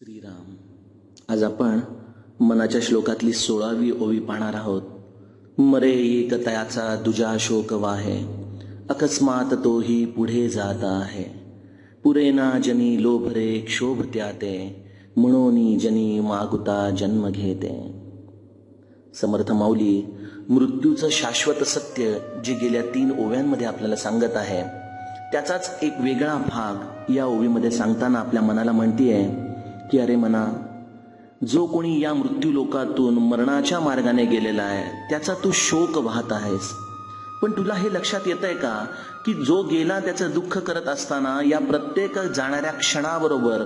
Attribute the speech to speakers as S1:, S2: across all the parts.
S1: श्रीराम आज आपण मनाच्या श्लोकातली सोळावी ओवी पाहणार आहोत. मरे एक तयाचा दुजा शोक वाहे अकस्मात तोही पुढे जात आहे. पुरेना जनी लोभरे क्षोभ त्याते म्हणून जनी मागुता जन्म घेते. समर्थ माऊली मृत्यूचं शाश्वत सत्य जे गेल्या तीन ओव्यांमध्ये आपल्याला सांगत आहे त्याचाच एक वेगळा भाग या ओवीमध्ये सांगताना आपल्या मनाला म्हणतीये की अरे म्हणा जो कोणी या मृत्यू लोकातून मरणाच्या मार्गाने गेलेला आहे त्याचा तू शोक वाहत आहेस. पण तुला हे लक्षात येत आहे का की जो गेला त्याचं दुःख करत असताना या प्रत्येक जाणाऱ्या क्षणाबरोबर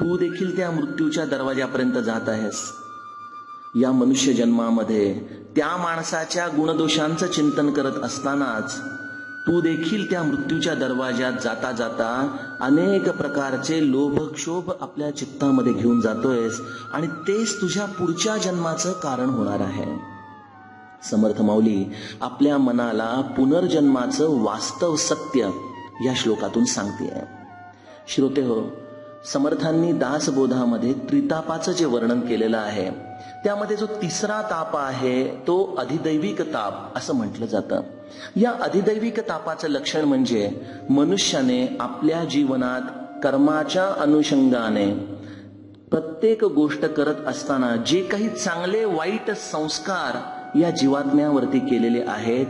S1: तू देखील त्या मृत्यूच्या दरवाजापर्यंत जात आहेस? या मनुष्य जन्मामध्ये त्या माणसाच्या गुणदोषांचं चिंतन करत असतानाच तू देखील त्या मृत्यूच्या दरवाजात जाता जाता अनेक प्रकारचे लोभक्षोभ आपल्या चित्तामध्ये घेऊन जातोयस आणि तेच तुझ्या पुढच्या जन्माचं कारण होणार आहे. समर्थ माऊली आपल्या मनाला पुनर्जन्माचं वास्तव सत्य या श्लोकातून सांगते श्रोते हो समर्थांनी दासबोधामध्ये त्रितापाचं जे वर्णन केलेलं आहे त्यामध्ये जो तिसरा ताप आहे तो अधिदैविक ताप असं म्हटलं जातं. या अधिदैविक तापाचं लक्षण म्हणजे मनुष्याने आपल्या जीवनात कर्माच्या अनुषंगाने प्रत्येक गोष्ट करत असताना जे काही चांगले वाईट संस्कार या जीवात्म्यावरती केलेले आहेत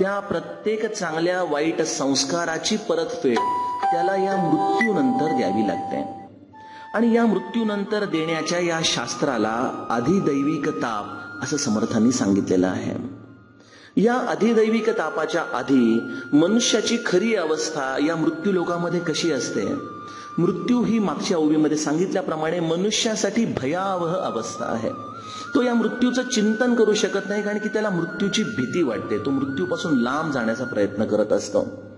S1: त्या प्रत्येक चांगल्या वाईट संस्काराची परतफेड त्याला या मृत्यूनंतर द्यावी लागते. आणि या मृत्यूनंतर देण्याच्या या शास्त्राला अधिदैविक ताप असं समर्थांनी सांगितलेलं आहे. या अधिदैविक तापाच्या आधी मनुष्याची खरी अवस्था या मृत्यू लोकामध्ये कशी असते? मृत्यू ही मागच्या ओवीमध्ये सांगितल्याप्रमाणे मनुष्यासाठी भयावह अवस्था आहे. तो या मृत्यूचं चिंतन करू शकत नाही कारण की त्याला मृत्यूची भीती वाटते. तो मृत्यूपासून लांब जाण्याचा प्रयत्न करत असतो.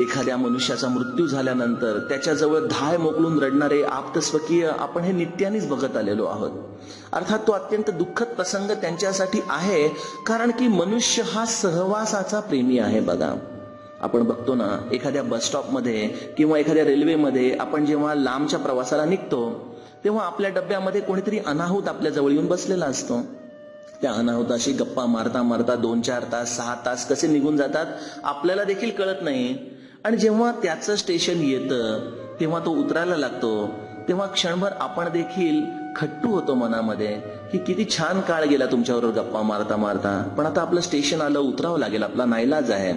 S1: एखाद्या मनुष्याचा मृत्यू झाल्यानंतर त्याच्याजवळ धाय मोकळून रडणारे आप्तस्वकीय आपण हे नित्यानेच बघत आलेलो आहोत. अर्थात तो अत्यंत दुःखद प्रसंग त्यांच्यासाठी आहे कारण की मनुष्य हा सहवासाचा प्रेमी आहे बघा. आपण बघतो ना एखाद्या बस स्टॉपमध्ये किंवा एखाद्या रेल्वेमध्ये आपण जेव्हा लांबच्या प्रवासाला निघतो तेव्हा आपल्या डब्यामध्ये कोणीतरी अनाहूत आपल्या जवळ येऊन बसलेला असतो. त्या अनाहुताशी गप्पा मारता मारता दोन चार तास सहा तास कसे निघून जातात आपल्याला देखील कळत नाही. आणि जेव्हा त्याचं स्टेशन येतं तेव्हा तो उतरायला लागतो तेव्हा क्षणभर आपण देखील खट्टू होतो मनामध्ये की किती छान काळ गेला तुमच्याबरोबर गप्पा मारता मारता. पण आता आपलं स्टेशन आलं उतरावं लागेल आपला नाईलाज आहे.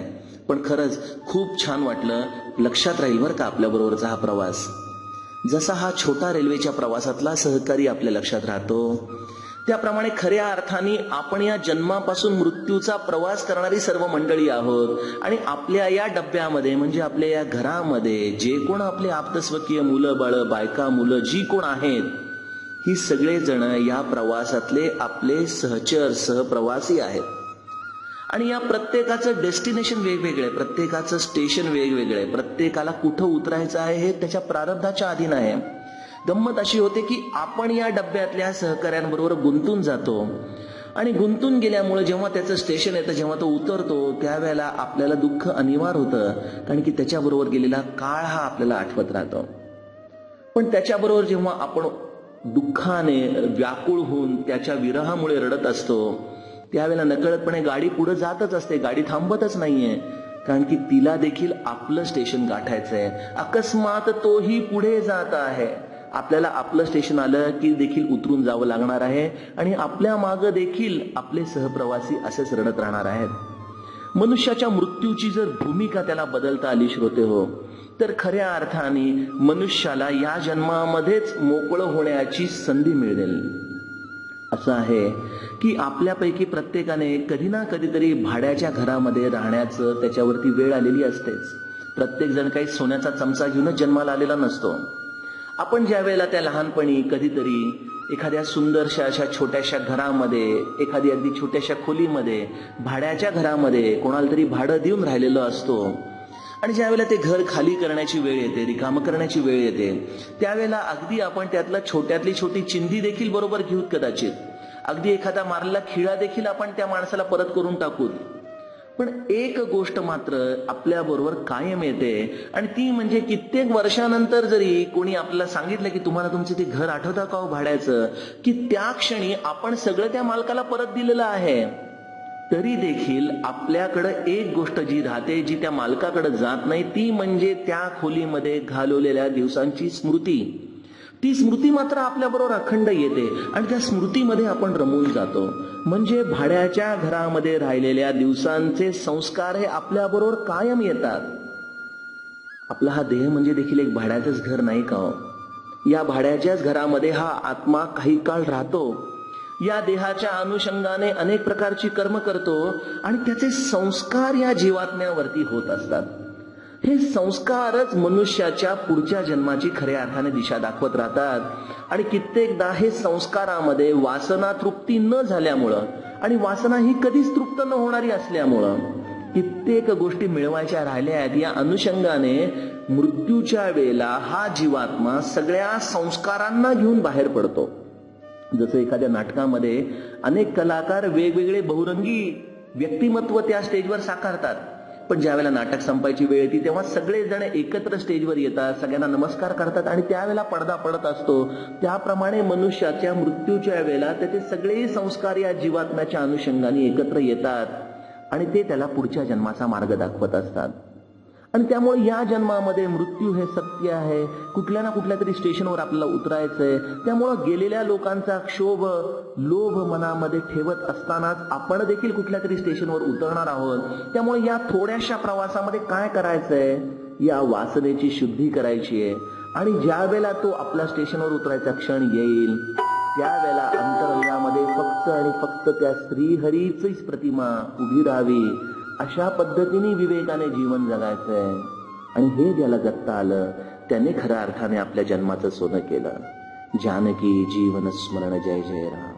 S1: पण खरंच खूप छान वाटलं लक्षात राहील बरं का आपल्याबरोबरचा हा प्रवास. जसा हा छोटा रेल्वेच्या प्रवासातला सहकारी आपल्या लक्षात राहतो त्याप्रमाणे खऱ्या अर्थाने आपण या जन्मापासून मृत्यूचा प्रवास करणारी सर्व मंडळी आहोत. आणि आपल्या या डब्यामध्ये म्हणजे आपल्या या घरामध्ये जे कोण आपले आप्तस्वकीय मुलं बाळ बायका मुलं जी कोण आहेत ही सगळेजण या प्रवासातले आपले सहचर सहप्रवासी आहेत. आणि या प्रत्येकाचं डेस्टिनेशन वेगवेगळं आहे प्रत्येकाचं स्टेशन वेगवेगळं आहे प्रत्येकाला कुठं उतरायचं आहे हे त्याच्या प्रारब्धाच्या अधीन आहे. गंमत अशी होते की आपण या डब्यातल्या सहकाऱ्यांबरोबर गुंतून जातो आणि गुंतून गेल्यामुळे जेव्हा त्याचं स्टेशन येतं जेव्हा तो उतरतो त्यावेळेला आपल्याला दुःख अनिवार्य होतं. कारण की त्याच्याबरोबर गेलेला काळ हा आपल्याला आठवत राहतो. पण त्याच्याबरोबर जेव्हा आपण दुःखाने व्याकुळ होऊन त्याच्या विरहामुळे रडत असतो त्यावेळेला नकळतपणे गाडी पुढे जातच असते गाडी थांबतच नाहीये. कारण की तिला देखील आपलं स्टेशन गाठायचंय. अकस्मात तोही पुढे जात आहे. आपल्याला आपलं स्टेशन आलं की देखील उतरून जावं लागणार आहे आणि आपल्या माग देखील आपले सहप्रवासी असेच रडत राहणार आहेत. मनुष्याच्या मृत्यूची जर भूमिका त्याला बदलता आली श्रोते हो तर खऱ्या अर्थाने मनुष्याला या जन्मामध्येच मोकळं होण्याची संधी मिळेल. असं आहे की आपल्यापैकी प्रत्येकाने कधी ना कधीतरी भाड्याच्या घरामध्ये राहण्याचं त्याच्यावरती वेळ आलेली असतेच. प्रत्येक जण काही सोन्याचा चमचा घेऊनच जन्माला आलेला नसतो. आपण ज्या वेळेला त्या लहानपणी कधीतरी एखाद्या सुंदरशा अशा छोट्याशा घरामध्ये एखादी अगदी छोट्याशा खोलीमध्ये भाड्याच्या घरामध्ये कोणाला तरी भाडं देऊन राहिलेलो असतो आणि ज्यावेळेला ते घर खाली करण्याची वेळ येते रिकामं करण्याची वेळ येते त्यावेळेला अगदी आपण त्यातला छोट्यातली छोटी चिंधी देखील बरोबर घेऊत कदाचित. अगदी एखादा मारलेला खिळा देखील आपण त्या माणसाला परत करून टाकूत. पण एक गोष्ट मात्र आपल्या बरोबर कायम येते आणि ती म्हणजे कित्येक वर्षानंतर जरी कोणी आपल्याला सांगितलं की तुम्हाला तुमचं ते घर आठवता का हो भाड्याचं की त्या क्षणी आपण सगळं त्या मालकाला परत दिलेलं आहे. तरी देखील आपल्याकडं एक गोष्ट जी राहते जी त्या मालकाकडे जात नाही ती म्हणजे त्या खोलीमध्ये घालवलेल्या दिवसांची स्मृती. ती स्मृती मात्र आपल्याबरोबर अखंड येते आणि त्या स्मृतीमध्ये आपण रमून जातो. म्हणजे भाड्याच्या घरामध्ये राहिलेल्या दिवसांचे संस्कार हे आपल्याबरोबर कायम येतात. आपला हा देह म्हणजे देखील एक भाड्याचंच घर नाही का हो? या भाड्याच्याच घरामध्ये हा आत्मा काही काळ राहतो. या देहाच्या अनुषंगाने अनेक प्रकारची कर्म करतो आणि त्याचे संस्कार या जीवात्म्यावरती होत असतात. हे संस्कारच मनुष्याच्या पुढच्या जन्माची खऱ्या अर्थाने दिशा दाखवत राहतात. आणि कित्येकदा हे संस्कारामध्ये वासना तृप्ती न झाल्यामुळं आणि वासना ही कधीच तृप्त न होणारी असल्यामुळं कित्येक गोष्टी मिळवायच्या राहिल्या आहेत. या अनुषंगाने मृत्यूच्या वेळेला हा जीवात्मा सगळ्या संस्कारांना घेऊन बाहेर पडतो. जसं एखाद्या नाटकामध्ये अनेक कलाकार वेगवेगळे बहुरंगी व्यक्तिमत्व त्या स्टेजवर साकारतात. पण ज्या वेळेला नाटक संपायची वेळ येते तेव्हा सगळेजण एकत्र स्टेजवर येतात सगळ्यांना नमस्कार करतात आणि त्यावेळेला पडदा पडत असतो. त्याप्रमाणे मनुष्याच्या मृत्यूच्या वेळेला त्याचे सगळे संस्कार या जीवात्म्याच्या अनुषंगाने एकत्र येतात आणि ते त्याला पुढच्या जन्माचा मार्ग दाखवत असतात. आणि त्यामुळे या जन्मामध्ये मृत्यू हे सत्य आहे. कुठल्या ना कुठल्या तरी स्टेशनवर आपल्याला उतरायचंय. त्यामुळं गेलेल्या लोकांचा क्षोभ लोभ मनामध्ये ठेवत असतानाच आपण देखील कुठल्या तरी स्टेशनवर उतरणार आहोत. त्यामुळे या थोड्याशा प्रवासामध्ये काय करायचंय? या वासनेची शुद्धी करायची आहे. आणि ज्या वेळेला तो आपल्या स्टेशनवर उतरायचा क्षण येईल त्यावेळेला अंतरंगामध्ये फक्त आणि फक्त त्या श्रीहरीचीच प्रतिमा उभी राहावी. अशा पद्धतीने विवेकाने जीवन जगायचंय. आणि हे ज्याला जगता आलं त्याने खऱ्या अर्थाने आपल्या जन्माचं सोनं केलं. जानकी जीवन स्मरण जय जय राम.